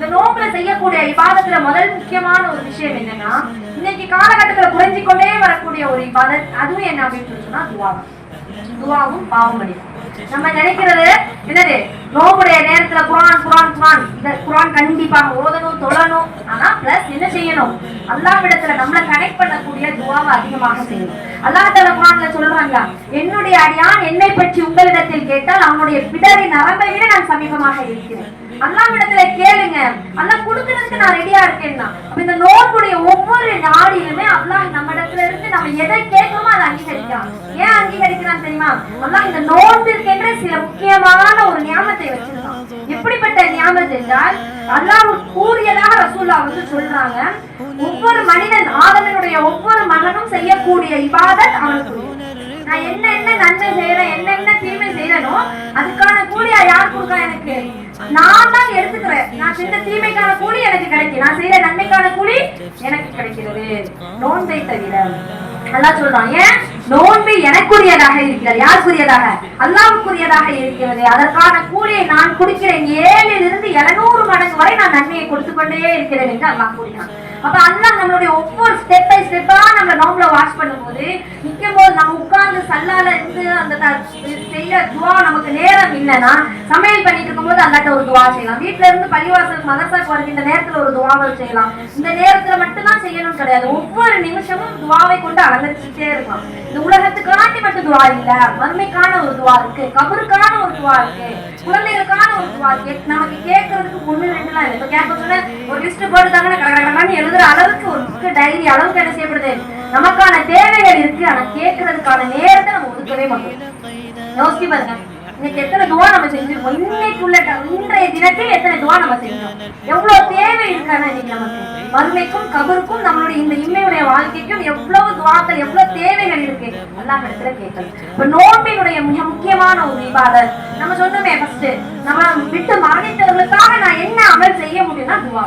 இந்த நோம்புல செய்யக்கூடிய இபாதத்துல முதல் முக்கியமான ஒரு விஷயம் என்னன்னா இன்னைக்கு காலகட்டத்துல குறைஞ்சு கொண்டே வரக்கூடிய ஒரு இபாதத் அதுவும் என்ன அப்படின்னு சொல்லி சொன்னா துவா. துவாவும் பாவம் நம்ம நினைக்கிறது என்னது? நோம்புடைய நேரத்துல குரான் குரான் குரான். இந்த குரான் கண்டிப்பாக ஓதணும் தொழணும். ஆனா பிளஸ் என்ன செய்யணும்? அல்லாவிடத்துல நம்மளை கனெக்ட் பண்ணக்கூடிய துவாவை அதிகமாக செய்யணும். அல்லாஹ் தஆலா குரான்ல சொல்றாங்க என்னுடைய அடியான் என்னை பற்றி உங்களிடத்தில் கேட்டால் அவனுடைய பிடரி நரம்பை விட நான் சமீபமாக இருக்கிறேன். அல்லாவிடத்துல கேளுங்க அல்லாஹ் கொடுக்கறதுக்கு நான் ரெடியா இருக்கேன்னா இந்த நோட்டுடைய ஒவ்வொரு நாடிலுமே அல்லாஹ் நம்ம இடத்துல இருந்து நம்ம எதை கேட்கணுமோ அதை அங்கீகரிக்கலாம். ஏன் அங்கீகரிக்கிறான் தெரியுமா? அல்லாஹ் இந்த நோன்பிற்கென்று சில முக்கியமான ஒரு நியமத்தை வச்சு என்றால் அல்லாஹ் கூறியதாக ரசூல்லா வந்து சொல்றாங்க. ஒவ்வொரு மனிதன் ஆதமனுடைய ஒவ்வொரு மகனும் செய்யக்கூடிய இபாதத் அவனுக்கு நான் என்ன என்ன நன்மை செய்யறேன் என்ன என்ன தீமை செய்யறனோ அதுக்கான கூலியா யார் கொடுக்கா எனக்கு? நான் தான் எடுத்துக்கிறேன். நான் செஞ்ச தீமைக்கான கூலி எனக்கு கிடைக்கும் நான் செய்யற நன்மைக்கான கூலி எனக்கு கிடைக்கிறது. நோன்பை தவிர. நல்லா சொல்றான் ஏன்? நோன்பு எனக்குரியதாக இருக்கிறது. யாருக்குரியதாக? அல்லாவுக்குரியதாக இருக்கிறது. அதற்கான கூலியை நான் கொடுக்கிறேன். ஏழில் இருந்து எழுநூறு மடங்கு வரை நான் நன்மையை கொடுத்து கொண்டே இருக்கிறேன் என்று அல்லாஹ் கூறினான் அப்ப அல்லாஹ் நம்மளுடைய ஒவ்வொரு ஸ்டெப் பை ஸ்டெப்பா நம்ம நோம்புல வாஷ் பண்ணும்போது நிற்கும் போது நம்ம உட்கார்ந்து சல்லால இருந்து அந்த செய்ய துவா நமக்கு நேரம் இல்லைன்னா சமையல் பண்ணிட்டு இருக்கும்போது அல்லாட்ட ஒரு துவா செய்யலாம். வீட்டுல இருந்து பள்ளிவாசல் மதரசாக்கு வருகின்ற நேரத்துல ஒரு துவாவை செய்யலாம். இந்த நேரத்துல மட்டும்தான் செய்யணும் கிடையாது. ஒவ்வொரு நிமிஷமும் துவாவை கொண்டு அலங்கரிச்சுட்டே இருக்கலாம். இந்த உலகத்துக்காண்டி மட்டும் துவா இல்ல. மறுமைக்கான ஒரு துவா இருக்கு. கபருக்கான ஒரு துவா இருக்கு. குழந்தைகளுக்கான ஒரு துவா இருக்கு. நமக்கு கேட்கறதுக்கு ஒண்ணு ரெண்டுலாம் இல்லை. இப்ப கேட்க சொன்ன ஒரு லிஸ்ட் போட்டுட்டாங்கன்னா எழுதுற அளவுக்கு ஒரு புக்கு டைரி அளவுக்கு என்ன செய்யப்படுது? நமக்கான தேவைகள் இருக்கு. ஆனா கேட்கறதுக்கான நேரத்தை நம்ம ஒதுக்கவே மாட்டோம். யோசிச்சு பாருங்க. இன்னைக்கு எத்தனை துவா நம்ம செஞ்சிருக்கோம்? இன்னைக்குள்ள இன்றைய தினத்தில் எத்தனை துவா நம்ம செஞ்சோம்? எவ்வளவு தேவை இருக்கானா இன்னைக்கு நமக்கு. வறுமைக்கும் கபருக்கும் நம்மளுடைய இந்த இம்மையுடைய வாழ்க்கைக்கும் எவ்வளவு துவாக்கள் எவ்வளவு தேவைகள் இருக்கு? எல்லாம் இடத்துல கேட்கணும். இப்ப நோன்பினுடைய மிக முக்கியமான ஒரு விவாதம். நம்ம சொன்னோமே ஃபர்ஸ்ட் நம்ம விட்டு மரணித்தவர்களுக்காக நான் என்ன அமல் செய்ய முடியும்னா துவா.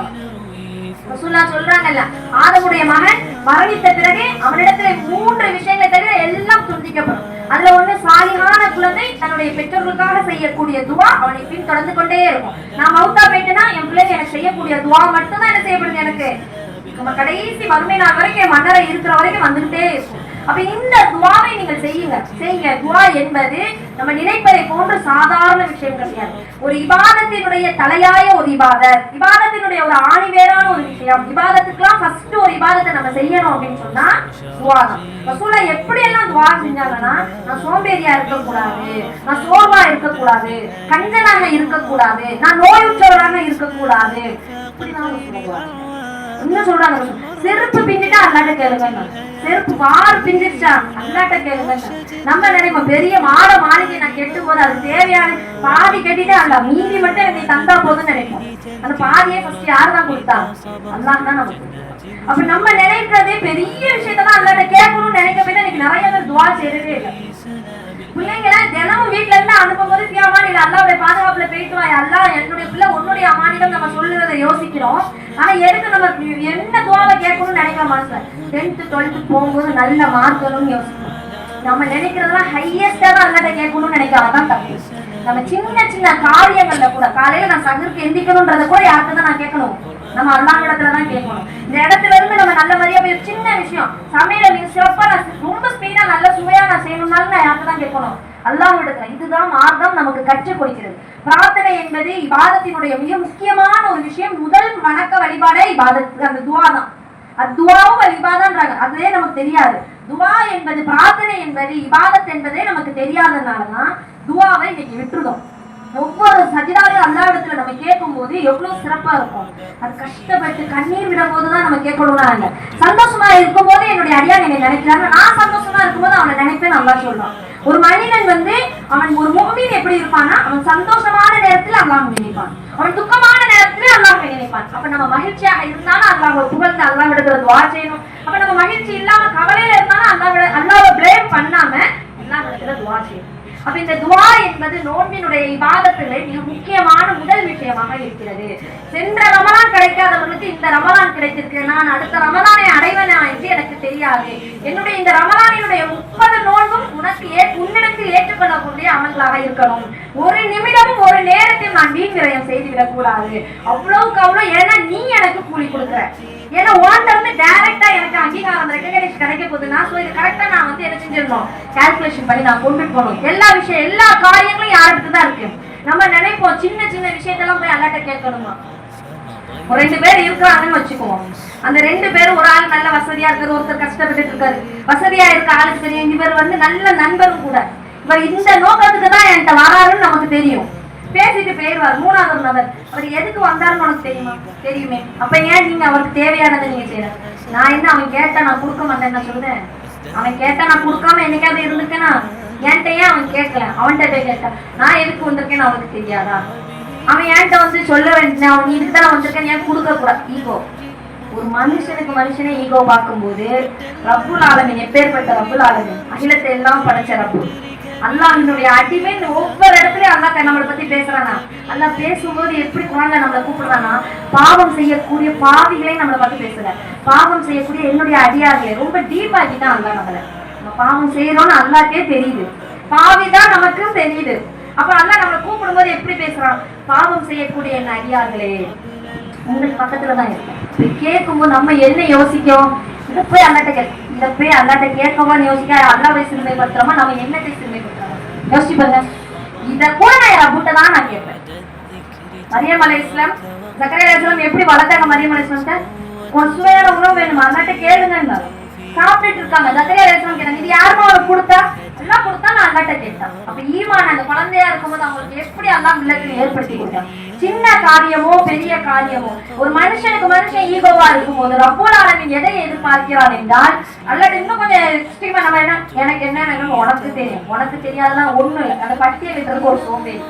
ரசூல்லா சொல்றாங்கல்ல ஆதமுடைய மகன் மரணித்த பிறகு அவனிடத்துல மூன்று விஷயங்களை தவிர எல்லாம் துண்டிக்கப்படும். அதுல ஒண்ணு சாலிகான குழந்தை தன்னுடைய பெற்றோர்களுக்காக செய்யக்கூடிய துவா அவனை பின் தொடர்ந்து கொண்டே இருக்கும். நான் மவுத்தா போயிட்டேன்னா என் பிள்ளைங்க எனக்கு செய்யக்கூடிய துவா மட்டும்தான் என்ன செய்யப்படுது எனக்கு? நம்ம கடைசி வறுமை நாள் வரைக்கும் என் மன்னரை இருக்கிற வரைக்கும் வந்துகிட்டே இருக்கும். அப்ப இந்த துவாவை நீங்கள் செய்யுங்க. செய்யுங்க. துவா என்பது நம்ம நினைப்பதை போன்ற சாதாரண விஷயம் கிடையாது. ஒரு இபாதத்தினுடைய தலையாய ஒரு இபாதத் இபாதத்தினுடைய ஒரு ஆணிவேரான ஒரு விஷயம் இபாதத்துக்குலாம் ஃபர்ஸ்ட் ஒரு இபாதத்தை நம்ம செய்யணும் அப்படின்னு சொன்னா துவா தான் ரசூலா எப்படி எல்லாம் துவா செஞ்சாங்கன்னா நான் சோம்பேறியா இருக்கக்கூடாது நான் சோர்வா இருக்கக்கூடாது கஞ்சனாக இருக்கக்கூடாது நான் நோயுற்றவராக இருக்கக்கூடாது. இப்படிதான் சொல்லுவாங்க இன்னும் என்ன சொல்றாங்க செருப்பு பின்னிட்டா அல்லாட்ட கேளுங்க செருப்பு மாறு பிஞ்சிருச்சா அல்லாட்ட கேளுங்க நம்ம நினைப்போம் பெரிய மாட மாளிகை நான் கெட்டும் போது அது தேவையான பாதி கட்டிட்டே அல்ல மீதி மட்டும் எனக்கு தந்தா போதும்னு நினைப்போம். அந்த பாதியே ஃபர்ஸ்ட் யார் தான் கொடுத்தா? அல்லாஹ் தான் நமக்கு அப்ப நம்ம நினைக்கிறதே பெரிய விஷயத்தான் அல்லாட்ட கேட்கணும்னு நினைக்க போய் இன்னைக்கு நிறைய பேர் துவா செய்யவே இல்லை. பிள்ளைங்களை தினமும் வீட்டுல இருந்து அனுப்பும் போது பியாமான் இல்ல அல்லாவுடைய பாதுகாப்புல போயிட்டு வா. அல்லா என்னுடைய பிள்ளை உன்னுடைய அமானிடம் நம்ம சொல்லுறதை யோசிக்கிறோம். ஆனா எதுக்கு நம்ம என்ன துவாவை கேட்கணும்னு நினைக்கிற மனசுல டென்த் டுவெல்த்து போகும்போது நல்ல மார்க் வரும்னு யோசிக்கிறோம். நம்ம நினைக்கிறதெல்லாம் ஹையஸ்டா தான் அல்லாட்ட கேட்கணும்னு நினைக்காம தான் தப்பு. நம்ம சின்ன சின்ன காரியங்கள்ல கூட காலையில நான் சகருக்கு எந்திக்கணும்ன்றத கூட யார்கிட்ட தான் நான் கேட்கணும்? நம்ம அல்லாஹ் இடத்துல தான் கேட்கணும். இந்த இடத்துல இருந்து நம்ம நல்ல மாதிரியா போய் சின்ன விஷயம் சமையல நீங்க சிறப்பா நான் ரொம்ப ஸ்பீடா நல்ல சுவையா நான் செய்யணும்னாலும் நான் யார்கிட்ட தான் கேட்கணும்? அல்லாஹ் இடத்துல. இதுதான் மார்க்கம் நமக்கு கற்றுக் கொடுக்கிறது. பிரார்த்தனை என்பது இபாதத்தினுடைய மிக முக்கியமான ஒரு விஷயம். முதல் வணக்க வழிபாடே இபாதத். அந்த துவா தான். அது துவாவும் அது இபாதான்றாங்க. அதுவே நமக்கு தெரியாது. துவா என்பது பிரார்த்தனை என்பது இபாதத் என்பதே நமக்கு தெரியாததுனாலதான் துவாவை இன்னைக்கு விட்டுருதோம் ஒவ்வொரு சஜிதாவையும் அல்லா இடத்துல நம்ம கேட்கும் போது எவ்வளவு சிறப்பா இருக்கும். அது கஷ்டப்பட்டு கண்ணீர் விடும் போதுதான் நம்ம கேட்கணும்னா இல்ல சந்தோஷமா இருக்கும் போது என்னுடைய அடியா என்னை நினைக்கிறாங்க நான் சந்தோஷமா இருக்கும்போது அவனை நினைப்பேன் நல்லா சொல்றான் ஒரு மனிதன் வந்து அவன் ஒரு மூமின் எப்படி இருப்பான்னா அவன் சந்தோஷமான நேரத்துல அல்லாஹ் நினைப்பான். அவன் துக்கமான நேரத்துல அல்லாஹ் நினைப்பான். அப்ப நம்ம மகிழ்ச்சியாக இருந்தாலும் அல்லாஹ் புகழ்ந்து அல்லாஹ் விடத்துல துவா செய்யணும். அப்ப நம்ம மகிழ்ச்சி இல்லாம கவலையில இருந்தாலும் அல்லாஹ் அல்லாஹ் பிளேம் பண்ணாம அல்லாஹ் விடத்துல துவா செய்யணும். அப்ப இந்த துவா என்பது நோன்பினுடைய விவாதத்திலே மிக முக்கியமான முதல் விஷயமாக இருக்கிறது. சென்ற எனக்கு இந்த ரமலான் கிடைத்திருக்கு நான் அடுத்த ரமலானை அடைவனா என்று எனக்கு தெரியாது. என்னுடைய இந்த ரமலானினுடைய முப்பது நோன்பும் உனக்கு ஏ உன்னிடத்தில் ஏற்றுக்கொள்ளக்கூடிய அமல்களாக இருக்கணும். ஒரு நிமிடமும் ஒரு நேரத்தில் நான் வீண் விரயம் செய்து விடக்கூடாது அவ்வளவுக்கு அவ்வளவு ஏன்னா நீ எனக்கு கூலி கொடுக்குற. ஏன்னா உன்கிட்ட இருந்து டைரக்டா எனக்கு அங்கீகாரம் ரெகனைஸ் கிடைக்க போகுதுன்னா ஸோ இது கரெக்டா நான் வந்து என்ன செஞ்சிடணும்? கால்குலேஷன் பண்ணி நான் கொண்டுட்டு போகணும். எல்லா விஷயம் எல்லா காரியங்களும் யாருக்கு தான் இருக்கு. நம்ம நினைப்போம் சின்ன சின்ன விஷயத்தெல்லாம் போய் அல்லாட்ட கேட்கணுமா? ஒரு ரெண்டு பேர் இருக்கிறாங்கன்னு வச்சுக்குவோம். அந்த ரெண்டு பேரும் ஒரு ஆள் நல்ல வசதியா இருக்காரு ஒருத்தர் கஷ்டப்பட்டுட்டு இருக்காரு. வசதியா இருக்க ஆளுக்கு தெரியும். இவர் வந்து நல்ல நண்பரும் கூட. இவர் இந்த நோக்கத்துக்கு தான் என்கிட்ட வராருன்னு நமக்கு தெரியும். பேசிட்டு போயிடுவார். மூணாவது நபர். அவர் எதுக்கு வந்தாருன்னு உனக்கு தெரியுமா? தெரியுமே. அப்ப ஏன் நீங்க அவருக்கு தேவையானதை நீங்க செய்யணும் நான் என்ன அவன் கேட்டா நான் கொடுக்க மாட்டேன்னு நான் சொல்றேன் அவன் கேட்டா நான் கொடுக்காம என்னைக்காவது இருந்திருக்கேனா என்கிட்ட ஏன் அவன் கேட்கல? அவன்கிட்ட போய் கேட்டான் நான் எதுக்கு வந்திருக்கேன்னு அவனுக்கு தெரியாதா? அவன் என்கிட்ட வந்து சொல்ல வேண்டிய அவன் நீ இதுக்கு தான் வந்திருக்கேன் ஏன் கொடுக்க கூடாது? ஈகோ ஒரு மனுஷனுக்கு மனுஷனே ஈகோ பார்க்கும்போது ரப்புல் ஆலமின் எப்பேற்பட்ட ரப்புல் ஆலமின்? அகிலத்தை எல்லாம் படைச்ச ரப்பு. அல்லாஹினுடைய அடிமை ஒவ்வொரு இடத்துலயும் அல்லாஹ் நம்மளை பத்தி பேசுறானா? அல்லாஹ் பேசும்போது எப்படி குழந்தை நம்மளை கூப்பிடுறானா? பாவம் செய்யக்கூடிய பாவிகளையும் நம்மளை பத்தி பேசுற பாவம் செய்யக்கூடிய என்னுடைய அடியார்களே ரொம்ப டீப் ஆக்கிட்டான் அல்லாஹ் நம்மளை. நம்ம பாவம் செய்யறோம்னு அல்லாட்டே தெரியுது. பாவிதான் நமக்கும் தெரியுது. அப்ப அல்லா நம்மளை கூப்பிடும்போது எப்படி பேசுறான்? பாவம் செய்யக்கூடிய என் அடியார்களே. உங்களுக்கு பக்கத்துல தான் இருக்கேன். கேட்கும்போது நம்ம என்ன யோசிக்கும்? இதை போய் அல்லாட்ட கேட்க இதை போய் அல்லாட்ட கேட்கவான்னு யோசிக்க? அல்லாவை சிறுமைப்படுத்துறோமா? நம்ம என்னத்தை சிறுமைப்படுத்துறோம்? யோசிச்சு பாருங்க. இத கூட நான் என் தான் நான் கேட்பேன். மரியம் அலை இஸ்லாம் சக்கரை இஸ்லாம் எப்படி வளர்த்தாங்க மரியம் அலை இஸ்லாம்கிட்ட? ஒரு சுவையான உணவு வேணுமா? அல்லாட்ட கேளுங்க சாப்பிட்டுட்டு இருக்காங்க. சக்கரை இஸ்லாம் கேட்டாங்க. இது யாருமா அவர் கொடுத்தா? அல்லாட்ட கேட்டேன் அப்ப ஈமான் அந்த குழந்தையா இருக்கும்போது அவங்களுக்கு எப்படி அதான் வில்லத்தில் ஏற்படுத்தி கொடுத்தாங்க சின்ன காரியமோ பெரிய காரியமோ ஒரு மனுஷனுக்கு மனுஷன் ஈகோவா இருக்கும்போது ரப்போல் ஆலமின் எதை எதிர்பார்க்கிறான் என்றால் அல்லது இன்னும் கொஞ்சம் எக்ஸ்ட்ரீமா நம்ம என்ன எனக்கு என்ன வேணும் உனக்கு தெரியும். உனக்கு தெரியாதுன்னா ஒண்ணும் இல்லை. அந்த பட்டியலிட்டுறதுக்கு ஒரு சோம்பேறி.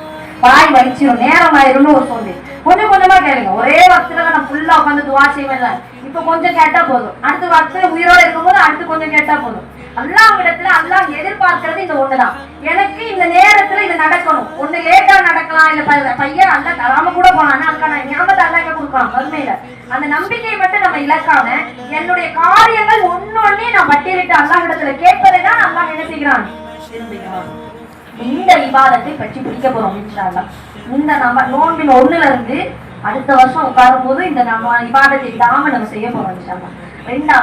வாய் வலிச்சிடும் நேரம் ஆயிரும்னு ஒரு சோம்பேறி. கொஞ்சம் கொஞ்சமா கேளுங்க. ஒரே வக்துல நான் ஃபுல்லா உட்காந்து துவா செய்வேன் இப்ப கொஞ்சம் கேட்டா போதும். அடுத்த வக்துல உயிரோட இருக்கும்போது அடுத்து கொஞ்சம் கேட்டா போதும். அல்லாவிடத்துல அல்லாஹ் எதிர்பார்க்கிறது இந்த ஒண்ணுதான். எனக்கு இந்த நேரத்துல இது நடக்கணும். ஒண்ணு லேட்டா நடக்கலாம் இல்ல பையன் அல்ல தராம கூட போனான் அதுக்கான ஞாபகத்தை அல்ல எங்க கொடுக்கலாம் வறுமையில. அந்த நம்பிக்கையை மட்டும் நம்ம இழக்காம என்னுடைய காரியங்கள் ஒன்னொன்னே நான் பட்டியலிட்டு அல்லாஹ் கேட்பதை தான் அல்லாஹ் என்ன செய்கிறான்? இந்த விவாதத்தை பற்றி பிடிக்க போறோம் இன்ஷால்லா இந்த நம்ம நோன்பின் ஒண்ணுல இருந்து அடுத்த வருஷம் உட்காரும் போது இந்த நம்ம விவாதத்தை இல்லாம நம்ம செய்ய போறோம் இன்ஷால்லா ரெண்டாவது